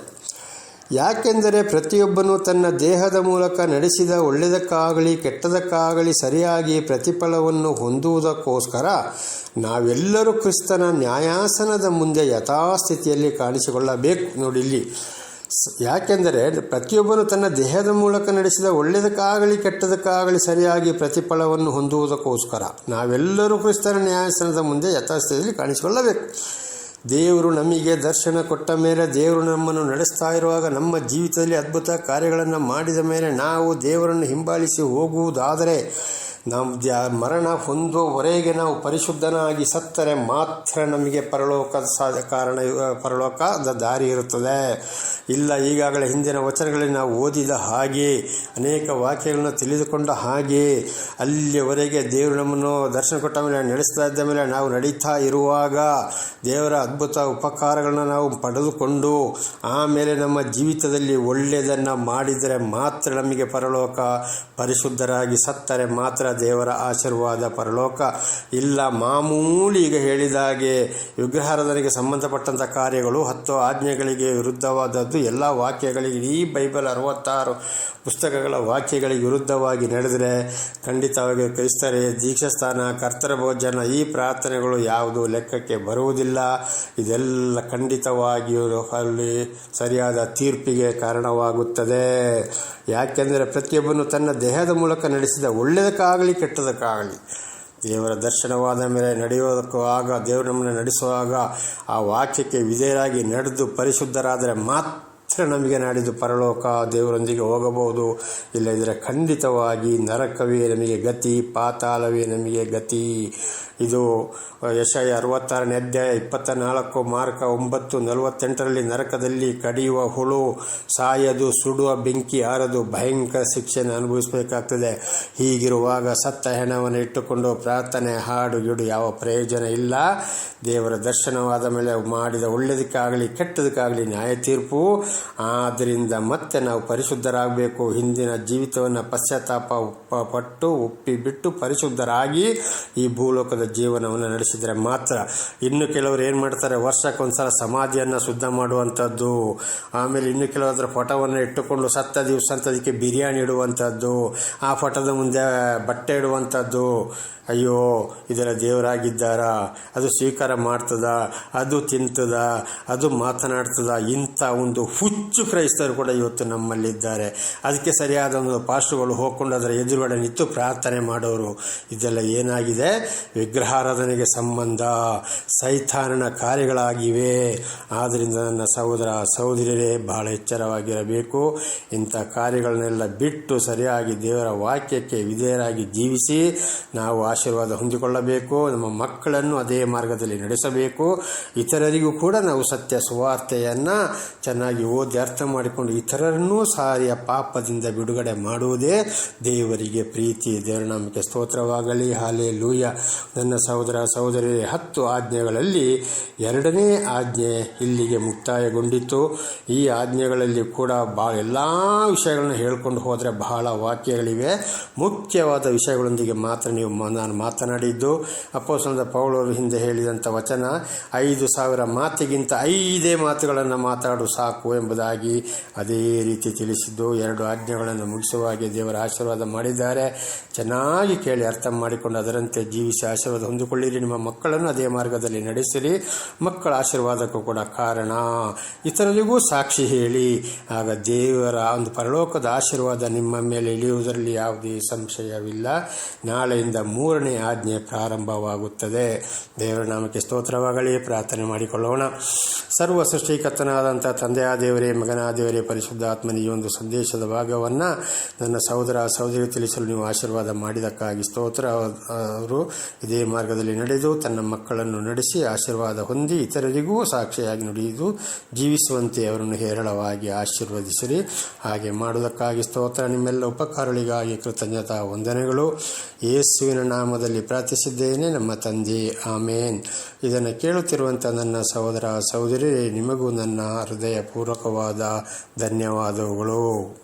ಯಾಕೆಂದರೆ ಪ್ರತಿಯೊಬ್ಬನು ತನ್ನ ದೇಹದ ಮೂಲಕ ನಡೆಸಿದ ಒಳ್ಳೆಯದಕ್ಕಾಗಲಿ ಕೆಟ್ಟದಕ್ಕಾಗಲಿ ಸರಿಯಾಗಿ ಪ್ರತಿಫಲವನ್ನು ಹೊಂದುವುದಕ್ಕೋಸ್ಕರ ನಾವೆಲ್ಲರೂ ಕ್ರಿಸ್ತನ ನ್ಯಾಯಾಸನದ ಮುಂದೆ ಯಥಾಸ್ಥಿತಿಯಲ್ಲಿ ಕಾಣಿಸಿಕೊಳ್ಳಬೇಕು. ನೋಡಿ ಇಲ್ಲಿ ಸ- ಯಾಕೆಂದರೆ ಪ್ರತಿಯೊಬ್ಬನು ತನ್ನ ದೇಹದ ಮೂಲಕ ನಡೆಸಿದ ಒಳ್ಳೆಯದಕ್ಕಾಗಲಿ ಕೆಟ್ಟದಕ್ಕಾಗಲಿ ಸರಿಯಾಗಿ ಪ್ರತಿಫಲವನ್ನು ಹೊಂದುವುದಕ್ಕೋಸ್ಕರ ನಾವೆಲ್ಲರೂ ಕ್ರಿಸ್ತನ ನ್ಯಾಯಸ್ಥಾನದ ಮುಂದೆ ಯಥಾಸ್ಥಿತಿಯಲ್ಲಿ ಕಾಣಿಸಿಕೊಳ್ಳಬೇಕು. ದೇವರು ನಮಗೆ ದರ್ಶನ ಕೊಟ್ಟ ಮೇಲೆ ದೇವರು ನಮ್ಮನ್ನು ನಡೆಸ್ತಾ ಇರುವಾಗ ನಮ್ಮ ಜೀವಿತದಲ್ಲಿ ಅದ್ಭುತ ಕಾರ್ಯಗಳನ್ನು ಮಾಡಿದ ಮೇಲೆ ನಾವು ದೇವರನ್ನು ಹಿಂಬಾಲಿಸಿ ಹೋಗುವುದಾದರೆ ನಾವು ಮರಣ ಹೊಂದುವವರೆಗೆ ನಾವು ಪರಿಶುದ್ಧನಾಗಿ ಸತ್ತರೆ ಮಾತ್ರ ನಮಗೆ ಪರಲೋಕದ ಸಾಧ್ಯ ಕಾರಣ ಪರಲೋಕದ ದಾರಿ ಇರುತ್ತದೆ. ಇಲ್ಲ, ಈಗಾಗಲೇ ಹಿಂದಿನ ವಚನಗಳಲ್ಲಿ ನಾವು ಓದಿದ ಹಾಗೆ, ಅನೇಕ ವಾಕ್ಯಗಳನ್ನು ತಿಳಿದುಕೊಂಡ ಹಾಗೆ, ಅಲ್ಲಿಯವರೆಗೆ ದೇವರು ನಮ್ಮನ್ನು ದರ್ಶನ ಕೊಟ್ಟ ಮೇಲೆ, ನಡೆಸ್ತಾ ಇದ್ದ ಮೇಲೆ ನಾವು ನಡೀತಾ ಇರುವಾಗ ದೇವರ ಅದ್ಭುತ ಉಪಕಾರಗಳನ್ನು ನಾವು ಪಡೆದುಕೊಂಡು, ಆಮೇಲೆ ನಮ್ಮ ಜೀವಿತದಲ್ಲಿ ಒಳ್ಳೆಯದನ್ನು ಮಾಡಿದರೆ ಮಾತ್ರ ನಮಗೆ ಪರಲೋಕ ಪರಿಶುದ್ಧರಾಗಿ ಸತ್ತರೆ ಮಾತ್ರ ದೇವರ ಆಶೀರ್ವಾದ ಪರಲೋಕ ಇಲ್ಲ. ಮಾಮೂಲಿ ಈಗ ಹೇಳಿದ ಹಾಗೆ ವಿಗ್ರಹಾರಾಧನೆಗೆ ಸಂಬಂಧಪಟ್ಟಂಥ ಕಾರ್ಯಗಳು, ಹತ್ತು ಆಜ್ಞೆಗಳಿಗೆ ವಿರುದ್ಧವಾದದ್ದು, ಎಲ್ಲ ವಾಕ್ಯಗಳಿಗೆ, ಈ ಬೈಬಲ್ ಅರವತ್ತಾರು ಪುಸ್ತಕಗಳ ವಾಕ್ಯಗಳಿಗೆ ವಿರುದ್ಧವಾಗಿ ನಡೆದರೆ ಖಂಡಿತವಾಗಿ ಕ್ರೈಸ್ತರೇ ದೀಕ್ಷಾಸ್ಥಾನ ಕರ್ತರ ಭೋಜನ, ಈ ಪ್ರಾರ್ಥನೆಗಳು ಯಾವುದು ಲೆಕ್ಕಕ್ಕೆ ಬರುವುದಿಲ್ಲ. ಇದೆಲ್ಲ ಖಂಡಿತವಾಗಿಯೂ ಅಲ್ಲಿ ಸರಿಯಾದ ತೀರ್ಪಿಗೆ ಕಾರಣವಾಗುತ್ತದೆ. ಯಾಕೆಂದರೆ ಪ್ರತಿಯೊಬ್ಬನು ತನ್ನ ದೇಹದ ಮೂಲಕ ನಡೆಸಿದ ಒಳ್ಳೆಯದಕ್ಕಾಗಲಿ ಕೆಟ್ಟದಕ್ಕಾಗಲಿ. ದೇವರ ದರ್ಶನವಾದ ಮೇಲೆ ನಡೆಯೋದಕ್ಕೂ ಆಗ, ದೇವರು ನಮ್ಮನ್ನು ನಡೆಸುವಾಗ ಆ ವಾಕ್ಯಕ್ಕೆ ವಿಧೇಯರಾಗಿ ನಡೆದು ಪರಿಶುದ್ಧರಾದರೆ ಮಾತ್ರ ನಮಗೆ ನಾಡಿದ್ದು ಪರಲೋಕ, ದೇವರೊಂದಿಗೆ ಹೋಗಬಹುದು. ಇಲ್ಲದಿದ್ದರೆ ಖಂಡಿತವಾಗಿ ನರಕವೇ ನಮಗೆ ಗತಿ, ಪಾತಾಳವೇ ನಮಗೆ ಗತಿ. ಇದು ಯಶಯ ಅರವತ್ತಾರನೇ ಅಧ್ಯಾಯ ಇಪ್ಪತ್ತ ನಾಲ್ಕು ಮಾರ್ಕ ಒಂಬತ್ತು, ನಲವತ್ತೆಂಟರಲ್ಲಿ ನರಕದಲ್ಲಿ ಕಡಿಯುವ ಹುಳು ಸಾಯದು, ಸುಡುವ ಬೆಂಕಿ ಆರದು ಭಯಂಕರ ಶಿಕ್ಷೆಯನ್ನು ಅನುಭವಿಸಬೇಕಾಗ್ತದೆ. ಹೀಗಿರುವಾಗ ಸತ್ತ ಹೆಣವನ್ನು ಇಟ್ಟುಕೊಂಡು ಪ್ರಾರ್ಥನೆ, ಹಾಡು, ಗಿಡು, ಯಾವ ಪ್ರಯೋಜನ ಇಲ್ಲ. ದೇವರ ದರ್ಶನವಾದ ಮೇಲೆ ಮಾಡಿದ ಒಳ್ಳೆಯದಕ್ಕಾಗಲಿ ಕೆಟ್ಟದಕ್ಕಾಗಲಿ ನ್ಯಾಯ ತೀರ್ಪು. ಆದ್ದರಿಂದ ಮತ್ತೆ ನಾವು ಪರಿಶುದ್ಧರಾಗಬೇಕು. ಹಿಂದಿನ ಜೀವಿತವನ್ನು ಪಶ್ಚಾತ್ತಾಪ ಪಟ್ಟು ಒಪ್ಪಿ ಬಿಟ್ಟು ಪರಿಶುದ್ಧರಾಗಿ ಈ ಭೂಲೋಕದ ಜೀವನವನ್ನು ನಡೆಸಿದರೆ ಮಾತ್ರ ಇನ್ನು ಕೆಲವರು ಏನು ಮಾಡ್ತಾರೆ? ವರ್ಷಕ್ಕೊಂದ್ಸಲ ಸಮಾಧಿಯನ್ನು ಶುದ್ಧ ಮಾಡುವಂಥದ್ದು. ಆಮೇಲೆ ಇನ್ನು ಕೆಲವರು ಅದರ ಫೋಟೋವನ್ನು ಇಟ್ಟುಕೊಂಡು ಸತ್ತ ದಿವಸ ಅಂತ ಅದಕ್ಕೆ ಬಿರಿಯಾನಿ ಇಡುವಂಥದ್ದು. ಆ ಫೋಟೋದ ಮುಂದೆ ಬಟ್ಟೆ ಇಡುವಂಥದ್ದು. ಅಯ್ಯೋ ಇದರ ದೇವರಾಗಿದ್ದಾರಾ? ಅದು ಸ್ವೀಕಾರ ಮಾಡ್ತದ? ಅದು ತಿಂತದ? ಅದು ಮಾತನಾಡ್ತದ? ಇಂಥ ಒಂದು ಹುಚ್ಚು ಕ್ರೈಸ್ತರು ಕೂಡ ಇವತ್ತು ನಮ್ಮಲ್ಲಿದ್ದಾರೆ. ಅದಕ್ಕೆ ಸರಿಯಾದ ಒಂದು ಪಾಸ್ಟುಗಳು ಹೋಗ್ಕೊಂಡು ಅದರ ಎದುರುಗಡೆ ನಿಂತು ಪ್ರಾರ್ಥನೆ ಮಾಡೋರು. ಇದೆಲ್ಲ ಏನಾಗಿದೆ? ವಿಗ್ರಹಾರಾಧನೆಗೆ ಸಂಬಂಧ ಸೈತಾನನ ಕಾರ್ಯಗಳಾಗಿವೆ. ಆದ್ದರಿಂದ ನನ್ನ ಸಹೋದರ ಸಹೋದರಿಯರೇ, ಬಹಳ ಎಚ್ಚರವಾಗಿರಬೇಕು. ಇಂಥ ಕಾರ್ಯಗಳನ್ನೆಲ್ಲ ಬಿಟ್ಟು ಸರಿಯಾಗಿ ದೇವರ ವಾಕ್ಯಕ್ಕೆ ವಿಧೇಯರಾಗಿ ಜೀವಿಸಿ ನಾವು ಆಶೀರ್ವಾದ ಹೊಂದಿಕೊಳ್ಳಬೇಕು. ನಮ್ಮ ಮಕ್ಕಳನ್ನು ಅದೇ ಮಾರ್ಗದಲ್ಲಿ ನಡೆಸಬೇಕು. ಇತರರಿಗೂ ಕೂಡ ನಾವು ಸತ್ಯ ಸುವಾರ್ತೆಯನ್ನು ಚೆನ್ನಾಗಿ ಓದಿ ಅರ್ಥ ಮಾಡಿಕೊಂಡು ಇತರರನ್ನೂ ಸಾರಿಯ ಪಾಪದಿಂದ ಬಿಡುಗಡೆ ಮಾಡುವುದೇ ದೇವರಿಗೆ ಪ್ರೀತಿ, ದೇವರ ನಾಮಕ್ಕೆ ಸ್ತೋತ್ರವಾಗಲಿ. ಹಾಲೆ ಲೂಯ ನನ್ನ ಸಹೋದರ ಸಹೋದರಿ ಹತ್ತು ಆಜ್ಞೆಗಳಲ್ಲಿ ಎರಡನೇ ಆಜ್ಞೆ ಇಲ್ಲಿಗೆ ಮುಕ್ತಾಯಗೊಂಡಿತ್ತು ಈ ಆಜ್ಞೆಗಳಲ್ಲಿ ಕೂಡ ಬಾ ಎಲ್ಲ ವಿಷಯಗಳನ್ನು ಹೇಳ್ಕೊಂಡು ಹೋದರೆ ಬಹಳ ವಾಕ್ಯಗಳಿವೆ. ಮುಖ್ಯವಾದ ವಿಷಯಗಳೊಂದಿಗೆ ಮಾತ್ರ ನೀವು ನಾನು ಮಾತನಾಡಿದ್ದು. ಅಪ್ಪೋಸನದ ಪೌಳವರು ಹಿಂದೆ ಹೇಳಿದಂಥ ವಚನ, ಐದು ಸಾವಿರ ಮಾತಿಗಿಂತ ಐದೇ ಮಾತುಗಳನ್ನು ಮಾತಾಡು ಸಾಕು ಎಂಬುದಾಗಿ ಅದೇ ರೀತಿ ತಿಳಿಸಿದ್ದು. ಎರಡು ಆಜ್ಞೆಗಳನ್ನು ಮುಗಿಸುವ ಹಾಗೆ ದೇವರ ಆಶೀರ್ವಾದ ಮಾಡಿದ್ದಾರೆ. ಚೆನ್ನಾಗಿ ಕೇಳಿ ಅರ್ಥ ಮಾಡಿಕೊಂಡು ಅದರಂತೆ ಜೀವಿಸಿ ಆಶೀರ್ವಾದ ಹೊಂದಿಕೊಳ್ಳಿರಿ. ನಿಮ್ಮ ಮಕ್ಕಳನ್ನು ಅದೇ ಮಾರ್ಗದಲ್ಲಿ ನಡೆಸಿರಿ ಮಕ್ಕಳ ಆಶೀರ್ವಾದಕ್ಕೂ ಕೂಡ ಕಾರಣ. ಇತರರಿಗೂ ಸಾಕ್ಷಿ ಹೇಳಿ. ಆಗ ದೇವರ ಒಂದು ಪರಲೋಕದ ಆಶೀರ್ವಾದ ನಿಮ್ಮ ಮೇಲೆ ಇಳಿಯುವುದರಲ್ಲಿ ಯಾವುದೇ ಸಂಶಯವಿಲ್ಲ. ನಾಳೆಯಿಂದ ಮೂರನೇ ಆಜ್ಞೆ ಪ್ರಾರಂಭವಾಗುತ್ತದೆ. ದೇವರ ನಾಮಕ್ಕೆ ಸ್ತೋತ್ರವಾಗಲಿ. ಪ್ರಾರ್ಥನೆ ಮಾಡಿಕೊಳ್ಳೋಣ. ಸರ್ವ ಸೃಷ್ಟಿಕರ್ತನಾದಂಥ ತಂದೆಯ ದೇವರೇ ಮಗನ ದೇವರೇ ಪರಿಶುದ್ಧಾತ್ಮನ ಈ ಒಂದು ಸಂದೇಶದ ಭಾಗವನ್ನು ನನ್ನ ಸಹೋದರ ಸಹೋದರಿ ತಿಳಿಸಲು ನೀವು ಆಶೀರ್ವಾದ ಮಾಡಿದಕ್ಕಾಗಿ ಸ್ತೋತ್ರ. ಅವರು ಇದೇ ಮಾರ್ಗದಲ್ಲಿ ನಡೆದು ತನ್ನ ಮಕ್ಕಳನ್ನು ನಡೆಸಿ ಆಶೀರ್ವಾದ ಹೊಂದಿ ಇತರರಿಗೂ ಸಾಕ್ಷಿಯಾಗಿ ನುಡಿದು ಜೀವಿಸುವಂತೆ ಅವರನ್ನು ಹೇರಳವಾಗಿ ಆಶೀರ್ವದಿಸಿರಿ. ಹಾಗೆ ಮಾಡುವುದಕ್ಕಾಗಿ ಸ್ತೋತ್ರ. ನಿಮ್ಮೆಲ್ಲ ಉಪಕಾರಗಳಿಗಾಗಿ ಕೃತಜ್ಞತಾ ವಂದನೆಗಳು. ಯೇಸುವಿನ ನಾಮದಲ್ಲಿ ಪ್ರಾರ್ಥಿಸಿದ್ದೇನೆ ನಮ್ಮ ತಂದೆ. ಆಮೇನ್. ಇದನ್ನು ಕೇಳುತ್ತಿರುವಂಥ ನನ್ನ ಸಹೋದರ ಸಹೋದರಿ, ನಿಮಗೂ ನನ್ನ ಹೃದಯಪೂರ್ವಕವಾದ ಧನ್ಯವಾದಗಳು.